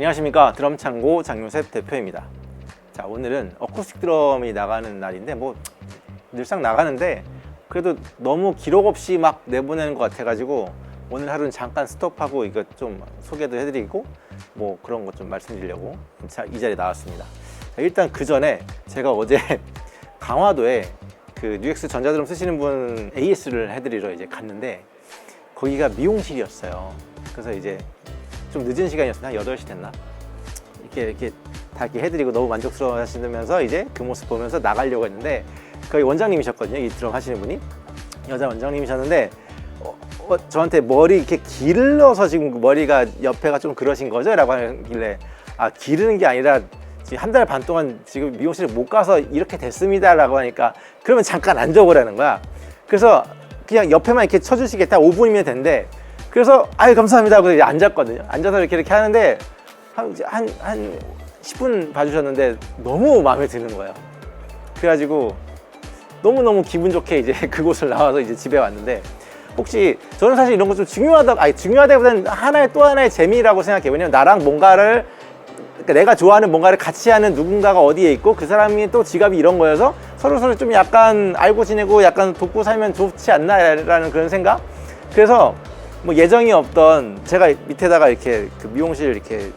안녕하십니까. 드럼창고 장요셉 대표입니다. 자 오늘은 어쿠스틱 드럼이 나가는 날인데 뭐 늘상 나가는데 그래도 너무 기록 없이 막 내보내는 것 같아 가지고 오늘 하루는 잠깐 스톱하고 이거 좀 소개도 해드리고 뭐 그런 것 좀 말씀드리려고 자, 이 자리에 나왔습니다. 자, 일단 그 전에 제가 어제 강화도에 그 뉴엑스 전자드럼 쓰시는 분 AS를 해드리러 이제 갔는데 거기가 미용실이었어요. 그래서 이제 좀 늦은 시간이었습니다. 한 8시 됐나? 이렇게 이렇게 다 이렇게 해드리고 너무 만족스러워 하시면서 이제 그 모습 보면서 나가려고 했는데 거기 원장님이셨거든요. 이 드럼 하시는 분이 여자 원장님이셨는데 어, 어, 저한테 머리 이렇게 길러서 지금 머리가 옆에가 좀 그러신 거죠? 라고 하길래 아 기르는 게 아니라 지금 한달 반 동안 지금 미용실에 못 가서 이렇게 됐습니다 라고 하니까 그러면 잠깐 앉아보라는 거야 그래서 그냥 옆에만 이렇게 쳐주시겠다 5분이면 된대 그래서 아유 감사합니다 하고 이제 앉았거든요. 앉아서 이렇게 이렇게 하는데 한, 한, 한 10분 봐주셨는데 너무 마음에 드는 거예요. 그래가지고 너무너무 기분 좋게 이제 그곳을 나와서 이제 집에 왔는데 혹시 저는 사실 이런 거 좀 중요하다 아니 중요하다기보다는 하나의 또 하나의 재미라고 생각해요. 왜냐면 나랑 뭔가를 그러니까 내가 좋아하는 뭔가를 같이 하는 누군가가 어디에 있고 그 사람이 또 지갑이 이런 거여서 서로 서로 좀 약간 알고 지내고 약간 돕고 살면 좋지 않나라는 그런 생각? 그래서 뭐 예정이 없던 제가 밑에다가 이렇게 그 미용실 이렇게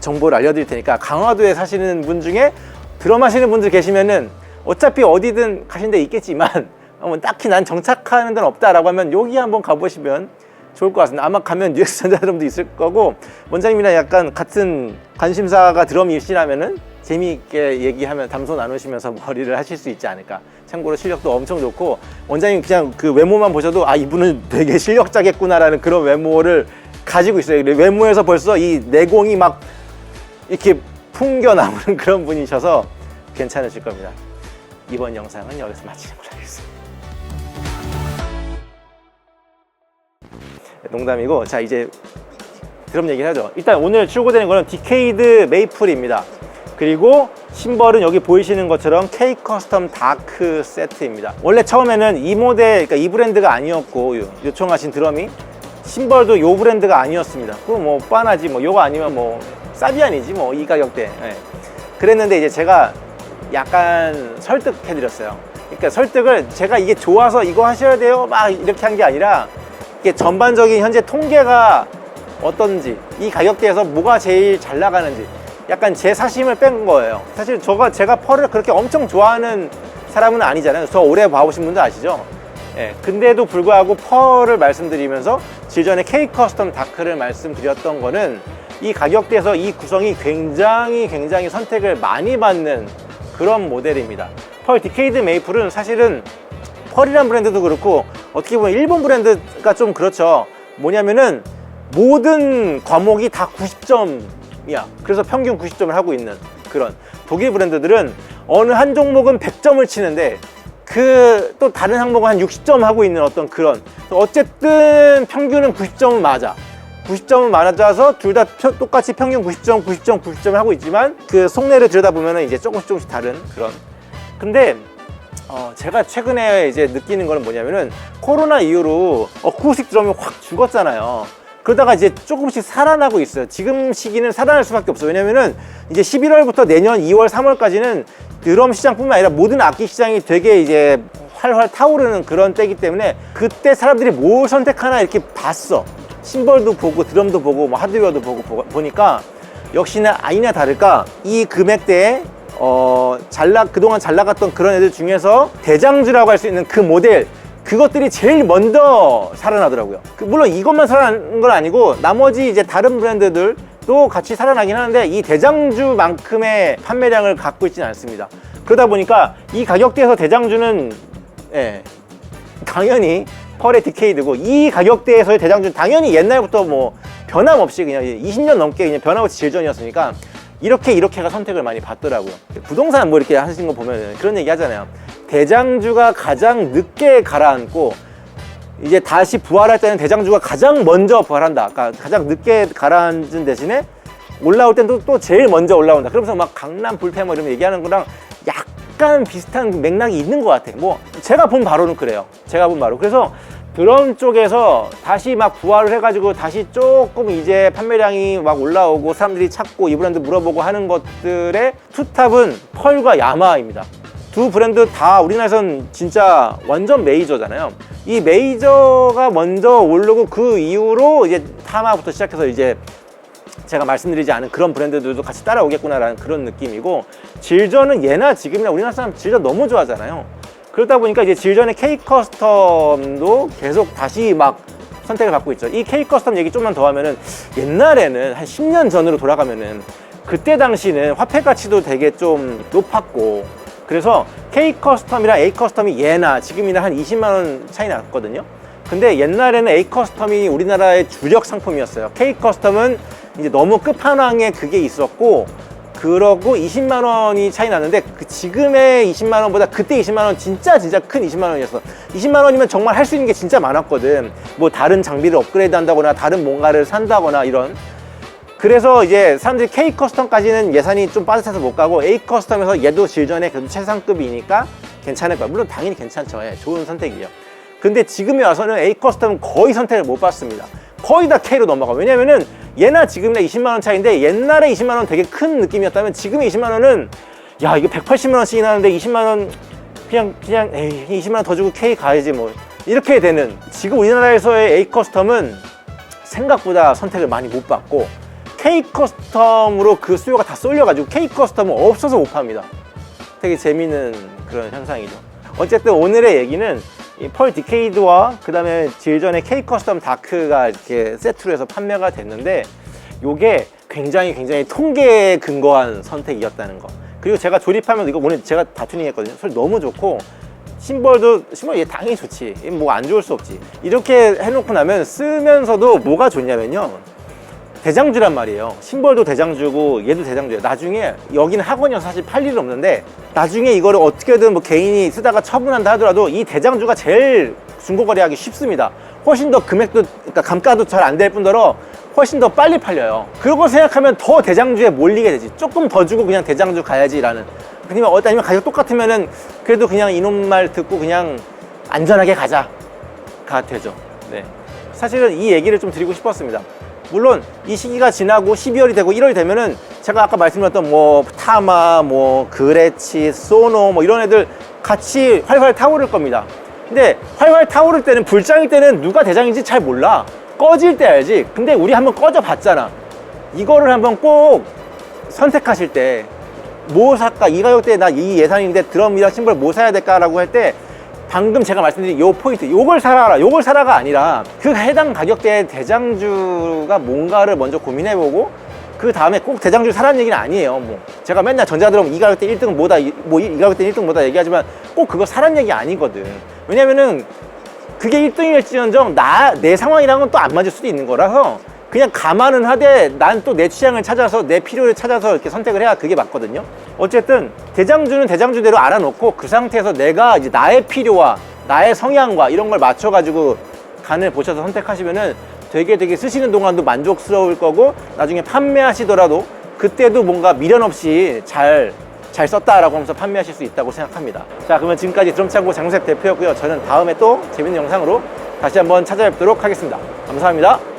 정보를 알려드릴 테니까 강화도에 사시는 분 중에 드럼 하시는 분들 계시면은 어차피 어디든 가신 데 있겠지만 뭐 딱히 난 정착하는 데는 없다라고 하면 여기 한번 가보시면 좋을 것 같습니다. 아마 가면 뉴엑스 전자드럼도 있을 거고 원장님이랑 약간 같은 관심사가 드럼이시라면은 재미있게 얘기하면 담소 나누시면서 머리를 하실 수 있지 않을까. 참고로 실력도 엄청 좋고 원장님 그냥 그 외모만 보셔도 아 이분은 되게 실력자겠구나라는 그런 외모를 가지고 있어요. 외모에서 벌써 이 내공이 막 이렇게 풍겨 나오는 그런 분이셔서 괜찮으실 겁니다. 이번 영상은 여기서 마치는 걸로 하겠습니다. 농담이고 자 이제 드럼 얘기를 하죠. 일단 오늘 출고되는 거는 디케이드 메이플입니다. 그리고 심벌은 여기 보이시는 것처럼 K 커스텀 다크 세트입니다. 원래 처음에는 이 모델, 그러니까 이 브랜드가 아니었고 요- 요청하신 드럼이 심벌도 요 브랜드가 아니었습니다. 그거 뭐 빤하지 뭐 요거 아니면 뭐 사비안이지 뭐 이 가격대. 예. 그랬는데 이제 제가 약간 설득해 드렸어요. 그러니까 설득을 제가 이게 좋아서 이거 하셔야 돼요 막 이렇게 한 게 아니라 이게 전반적인 현재 통계가 어떤지 이 가격대에서 뭐가 제일 잘 나가는지 약간 제 사심을 뺀 거예요. 사실 저가 제가 펄을 그렇게 엄청 좋아하는 사람은 아니잖아요. 저 오래 봐오신 분들 아시죠? 예, 근데도 불구하고 펄을 말씀드리면서 질전에 K 커스텀 다크를 말씀드렸던 거는 이 가격대에서 이 구성이 굉장히 굉장히 선택을 많이 받는 그런 모델입니다. 펄 디케이드 메이플은 사실은 펄이란 브랜드도 그렇고 어떻게 보면 일본 브랜드가 좀 그렇죠. 뭐냐면은 모든 과목이 다 90점 이야. 그래서 평균 90점을 하고 있는 그런 독일 브랜드들은 어느 한 종목은 100점을 치는데 그 또 다른 항목은 한 60점 하고 있는 어떤 그런 어쨌든 평균은 90점은 맞아. 90점은 맞아서 둘 다 똑같이 평균 90점, 90점, 90점을 하고 있지만 그 속내를 들여다보면 이제 조금씩 조금씩 다른 그런. 근데 어, 제가 최근에 이제 느끼는 거는 뭐냐면은 코로나 이후로 어쿠스틱 드럼이 확 죽었잖아요. 그러다가 이제 조금씩 살아나고 있어요. 지금 시기는 살아날 수밖에 없어요. 왜냐면은 이제 11월부터 내년 2월, 3월까지는 드럼 시장뿐만 아니라 모든 악기 시장이 되게 이제 활활 타오르는 그런 때이기 때문에 그때 사람들이 뭘 선택하나 이렇게 봤어. 심벌도 보고 드럼도 보고 뭐 하드웨어도 보고 보- 보니까 역시나 아니나 다를까 이 금액대에 어, 잘 나, 그동안 잘 나갔던 그런 애들 중에서 대장주라고 할 수 있는 그 모델, 그것들이 제일 먼저 살아나더라고요. 그 물론 이것만 살아난 건 아니고 나머지 이제 다른 브랜드들도 같이 살아나긴 하는데 이 대장주만큼의 판매량을 갖고 있지는 않습니다. 그러다 보니까 이 가격대에서 대장주는 예, 당연히 펄의 디케이드고 이 가격대에서의 대장주는 당연히 옛날부터 뭐 변함없이 그냥 20년 넘게 그냥 변함없이 질전이었으니까 이렇게 이렇게가 선택을 많이 받더라고요. 부동산 뭐 이렇게 하시는 거 보면 그런 얘기 하잖아요. 대장주가 가장 늦게 가라앉고 이제 다시 부활할 때는 대장주가 가장 먼저 부활한다. 그러니까 가장 늦게 가라앉은 대신에 올라올 땐 또 또 제일 먼저 올라온다. 그러면서 막 강남 불패 뭐 이런 얘기하는 거랑 약간 비슷한 맥락이 있는 것 같아요. 뭐 제가 본 바로는 그래요. 제가 본 바로. 그래서 드럼 쪽에서 다시 막 부활을 해가지고 다시 조금 이제 판매량이 막 올라오고 사람들이 찾고 이 브랜드 물어보고 하는 것들의 투탑은 펄과 야마입니다. 두 브랜드 다 우리나라에선 진짜 완전 메이저잖아요. 이 메이저가 먼저 오르고 그 이후로 이제 타마부터 시작해서 이제 제가 말씀드리지 않은 그런 브랜드들도 같이 따라오겠구나라는 그런 느낌이고 질전은 예나 지금이나 우리나라 사람 질전 너무 좋아하잖아요. 그러다 보니까 이제 질전의 K 커스텀도 계속 다시 막 선택을 받고 있죠. 이 K 커스텀 얘기 좀만 더 하면은 옛날에는 한 10년 전으로 돌아가면은 그때 당시는 화폐 가치도 되게 좀 높았고 그래서 K 커스텀이랑 A 커스텀이 예나 지금이나 한 20만 원 차이 났거든요. 근데 옛날에는 A 커스텀이 우리나라의 주력 상품이었어요. K 커스텀은 이제 너무 끝판왕에 그게 있었고 그러고 20만 원이 차이 나는데 그 지금의 20만 원보다 그때 20만 원 진짜 진짜 큰 20만 원이었어. 20만 원이면 정말 할 수 있는 게 진짜 많았거든. 뭐 다른 장비를 업그레이드 한다거나 다른 뭔가를 산다거나 이런. 그래서 이제 사람들이 K 커스텀까지는 예산이 좀 빠듯해서 못 가고 A 커스텀에서 얘도 질전에 그래도 최상급이니까 괜찮을 거야. 물론 당연히 괜찮죠. 예, 좋은 선택이에요. 근데 지금에 와서는 A 커스텀은 거의 선택을 못 받습니다. 거의 다 K로 넘어가. 왜냐면은 얘나 지금이나 20만 원 차인데 옛날에 20만 원 되게 큰 느낌이었다면 지금의 20만 원은 야 이거 180만 원씩이 나는데 20만 원 그냥 그냥 에이 20만 원 더 주고 K 가야지 뭐 이렇게 되는 지금 우리나라에서의 A 커스텀은 생각보다 선택을 많이 못 받고 K 커스텀으로 그 수요가 다 쏠려가지고 K 커스텀은 없어서 못 팝니다. 되게 재미있는 그런 현상이죠. 어쨌든 오늘의 얘기는 이 펄 디케이드와 그 다음에 질전의 K 커스텀 다크가 이렇게 세트로 해서 판매가 됐는데 요게 굉장히 굉장히 통계에 근거한 선택이었다는 거. 그리고 제가 조립하면서 이거 오늘 제가 다 튜닝했거든요. 소리 너무 좋고 심벌도 심벌 얘 당연히 좋지. 뭐 안 좋을 수 없지. 이렇게 해놓고 나면 쓰면서도 뭐가 좋냐면요. 대장주란 말이에요. 심벌도 대장주고 얘도 대장주예요. 나중에 여기는 학원이어서 사실 팔 일은 없는데 나중에 이거를 어떻게든 뭐 개인이 쓰다가 처분한다 하더라도 이 대장주가 제일 중고거래하기 쉽습니다. 훨씬 더 금액도 그러니까 감가도 잘 안 될 뿐더러 훨씬 더 빨리 팔려요. 그걸 생각하면 더 대장주에 몰리게 되지. 조금 더 주고 그냥 대장주 가야지라는. 아니면 어, 아니면 가격 똑같으면은 그래도 그냥 이놈 말 듣고 그냥 안전하게 가자가 되죠. 네. 사실은 이 얘기를 좀 드리고 싶었습니다. 물론 이 시기가 지나고 12월이 되고 1월이 되면은 제가 아까 말씀드렸던 뭐 타마, 뭐 그레치, 소노 뭐 이런 애들 같이 활활 타오를 겁니다. 근데 활활 타오를 때는 불장일 때는 누가 대장인지 잘 몰라. 꺼질 때 알지. 근데 우리 한번 꺼져 봤잖아. 이거를 한번 꼭 선택하실 때 뭐 살까? 이 가격대에 나 이 예산인데 드럼이랑 심벌 뭐 사야 될까라고 할 때 방금 제가 말씀드린 요 포인트, 요걸 사라, 요걸 사라가 아니라 그 해당 가격대의 대장주가 뭔가를 먼저 고민해보고 그 다음에 꼭 대장주 사라는 얘기는 아니에요. 뭐 제가 맨날 전자드럼 이 가격대 1등은 뭐다, 이- 뭐이 가격대 1등 뭐다 얘기하지만 꼭 그거 사라는 얘기 아니거든. 왜냐면은 그게 1등일지언정 나 내 상황이랑은 또 안 맞을 수도 있는 거라서 그냥 감안은 하되 난 또 내 취향을 찾아서 내 필요를 찾아서 이렇게 선택을 해야 그게 맞거든요. 어쨌든 대장주는 대장주대로 알아놓고 그 상태에서 내가 이제 나의 필요와 나의 성향과 이런 걸 맞춰가지고 간을 보셔서 선택하시면은 되게 되게 쓰시는 동안도 만족스러울 거고 나중에 판매하시더라도 그때도 뭔가 미련 없이 잘 잘 썼다라고 하면서 판매하실 수 있다고 생각합니다. 자, 그러면 지금까지 드럼창고 장셉 대표였고요. 저는 다음에 또 재밌는 영상으로 다시 한번 찾아뵙도록 하겠습니다. 감사합니다.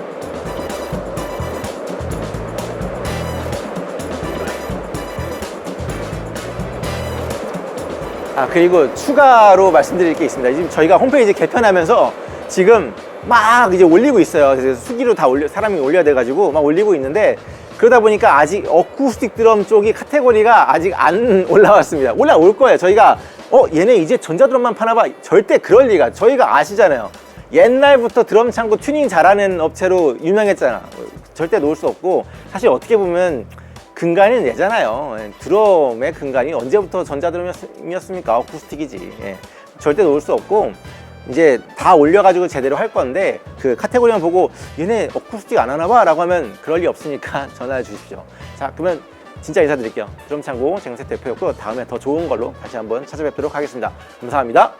아 그리고 추가로 말씀드릴 게 있습니다. 지금 저희가 홈페이지 개편하면서 지금 막 이제 올리고 있어요. 그래서 수기로 다 올려 사람이 올려야 돼 가지고 막 올리고 있는데 그러다 보니까 아직 어쿠스틱 드럼 쪽이 카테고리가 아직 안 올라왔습니다. 올라올 거예요. 저희가 어 얘네 이제 전자 드럼만 파나봐. 절대 그럴 리가. 저희가 아시잖아요. 옛날부터 드럼 창고 튜닝 잘하는 업체로 유명했잖아. 절대 놓을 수 없고 사실 어떻게 보면 근간이 내잖아요. 예, 드럼의 근간이 언제부터 전자드럼이었습니까? 어쿠스틱이지. 예. 절대 놓을 수 없고 이제 다 올려가지고 제대로 할 건데 그 카테고리만 보고 얘네 어쿠스틱 안 하나 봐? 라고 하면 그럴 리 없으니까 전화해 주십시오. 자, 그러면 진짜 인사드릴게요. 드럼 창고 쟁세 대표였고 다음에 더 좋은 걸로 다시 한번 찾아뵙도록 하겠습니다. 감사합니다.